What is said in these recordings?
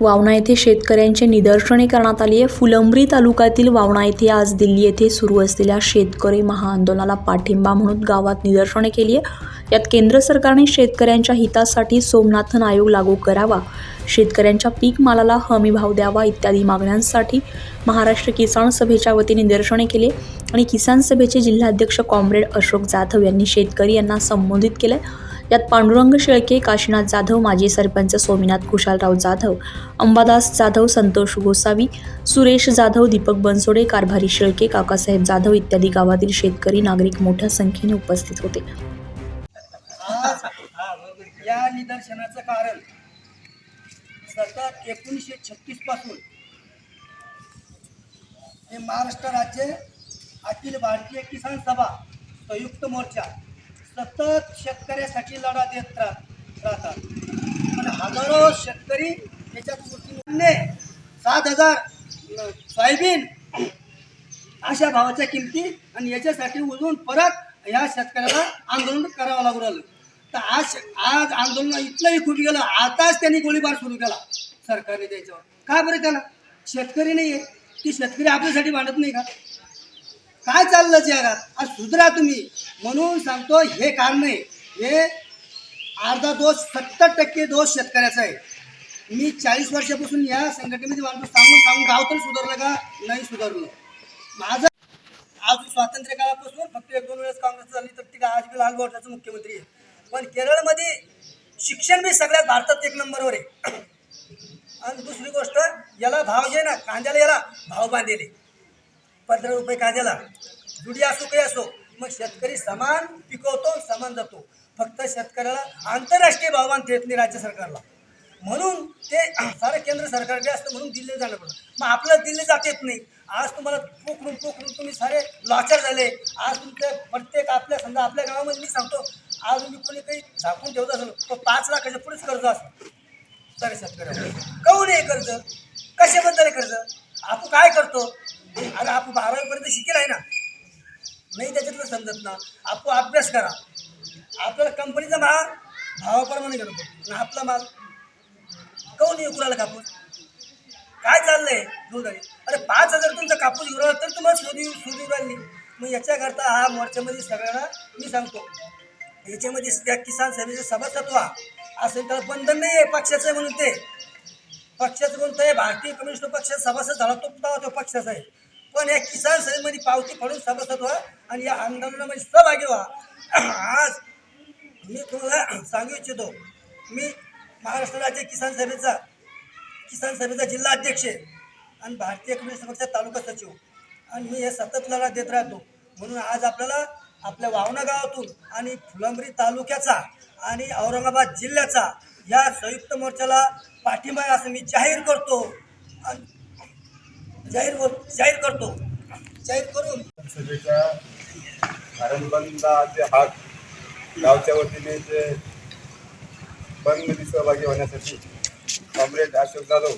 वावणा येथे शेतकऱ्यांचे निदर्शने करण्यात आली आहे. फुलंब्री तालुक्यातील वावणा येथे आज दिल्ली येथे सुरू असलेल्या शेतकरी महाआंदोलनाला पाठिंबा म्हणून गावात निदर्शने केली आहे. यात केंद्र सरकारने शेतकऱ्यांच्या हितासाठी सोमनाथन आयोग लागू करावा शेतकऱ्यांच्या पीक मालाला हमी भाव द्यावा इत्यादी मागण्यांसाठी महाराष्ट्र किसान सभेच्या वतीने निदर्शने केली आणि किसान सभेचे जिल्हाध्यक्ष कॉम्रेड अशोक जाधव यांनी शेतकरी यांना संबोधित केलं आहे यात पांडुरंग शेळके काशीनाथ जाधव माजी सरपंच सोमीनाथ खुशालराव जाधव अंबादास जाधव संतोष गोसावी सुरेश जाधव दीपक बनसोडे कारभारी शेळके काकासाहेब जाधव इत्यादी गावातील शेतकरी नागरिक मोठ्या संख्येने उपस्थित होते. या निदर्शनाचं कारण सतत एकोणीसशे छत्तीसपासून हे महाराष्ट्र राज्य अखिल भारतीय किसान सभा संयुक्त मोर्चा सतत शेतकऱ्यासाठी लढा देत राहतात. पण हजारो शेतकरी त्याच्यात कृतीने सात हजार सोयाबीन अशा भावाच्या किमती आणि याच्यासाठी उजवून परत ह्या शेतकऱ्याला आंदोलन करावं लागू राहिलं. तर आज आज आंदोलन इथलंही खूप गेलं आताच त्यांनी गोळीबार सुरू केला सरकारने त्याच्यावर. का बरं त्याला शेतकरी नाही आहे की शेतकरी आपल्यासाठी मांडत नाही का? काय चाललं जगात आज सुधरा तुम्ही. म्हणून सांगतो हे कारण आहे. हे अर्धा दोष सत्तर टक्के दोष शेतकऱ्याचा आहे. मी चाळीस वर्षापासून या संघटनेमध्ये माणूस सांगून सांगून गाव तर सुधारलं का? नाही सुधारलं. माझं आज स्वातंत्र्य काळापासून फक्त एक दोन वेळेस काँग्रेस झाली तर ती आज बी लाल बहादूरचा मुख्यमंत्री आहे. पण केरळमध्ये शिक्षण बी सगळ्यात भारतात एक नंबरवर आहे. आणि दुसरी गोष्ट याला भाव जे ना कांद्याला याला भाव बांधलेले. पंधरा रुपये कांद्याला. जुडी असो काही असो. मग शेतकरी समान पिकवतो समान जातो. फक्त शेतकऱ्याला आंतरराष्ट्रीय भावमान देत नाही राज्य सरकारला. म्हणून ते सारं केंद्र सरकारकडे असतं म्हणून दिल्ली जाणं पडलं. मग आपलं दिल्ली जात येत नाही. आज तुम्हाला पोखरून पोखरून तुम्ही सारे लाचार झाले. आज तुमच्या प्रत्येक आपल्या समजा आपल्या गावामध्ये मी सांगतो आज मी कोणी काही झाकून ठेवत असेल तो पाच लाखाच्या पुढेच कर्ज असतं सारे शेतकऱ्याला. कहून हे कर्ज? कशाबद्दल कर्ज? आपण काय करतो? अरे आपण बारावीपर्यंत शिकेल आहे ना? नाही त्याच्यातलं समजत ना. आपण अभ्यास करा. आपल्याला कंपनीचा माल भावाप्रमाणे करतो ना आपला माल काहून येऊ राहिला कापूस? काय चाललंय? दुधारी अरे पाच हजार तुमचा कापूस घेऊन तर तुम्हाला शोधी शोधी राहिली मग याच्याकरता हा मोर्चामध्ये सगळ्यांना मी सांगतो. याच्यामध्ये त्या किसान सभेचे सभासत्व असेल असं त्याला बंधन नाही आहे पक्षाचं आहे म्हणून ते. पक्षाचं कोणतं आहे भारतीय कम्युनिस्ट पक्षाचा सभासद झाला तो तो पक्षाचा आहे. पण या किसान सभेमध्ये पावती फाडून सभासद व्हा आणि या आंदोलनामध्ये सहभागी व्हा. आज मी तुम्हाला सांगू इच्छितो मी महाराष्ट्र राज्य किसान सभेचा किसान सभेचा जिल्हा अध्यक्ष आहे आणि भारतीय कम्युनिस्ट पक्षाचा तालुका सचिव. आणि मी हे सतत लढा देत राहतो. म्हणून आज आपल्याला आपल्या वावणा गावातून आणि फुलंब्री तालुक्याचा आणि औरंगाबाद जिल्ह्याचा या संयुक्त मोर्चाला पाठिंबा असं मी जाहीर करतो. आणि जाहीर हो- जाहीर करतो. जाहीर करून. सभेच्या जे हात गावच्या वतीने जे बंदमध्ये सहभागी होण्यासाठी कॉम्रेड अशोक जाधव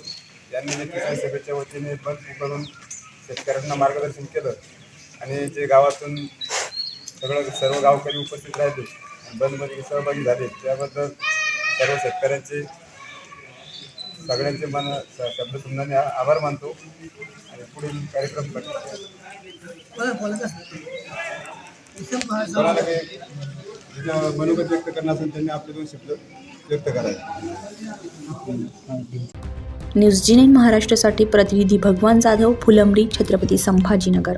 यांनी जे किसान सभेच्या वतीने बंद करून शेतकऱ्यांना मार्गदर्शन केलं आणि जे गावातून सगळं सर्व गावकरी उपस्थित राहिले बंदमध्ये सहभागी झाले त्याबद्दल सर्व शेतकऱ्यांचे सगळ्यांचे मन शब्दसुंदाने आभार मानतो. आणि पुढील कार्यक्रम कोणाला काही मनोगत व्यक्त करणार असेल त्यांनी आपले दोन शब्द व्यक्त करायचे न्यूज जी महाराष्ट्रासाठी प्रतिनिधी भगवान जाधव फुलंब्री छत्रपती संभाजीनगर.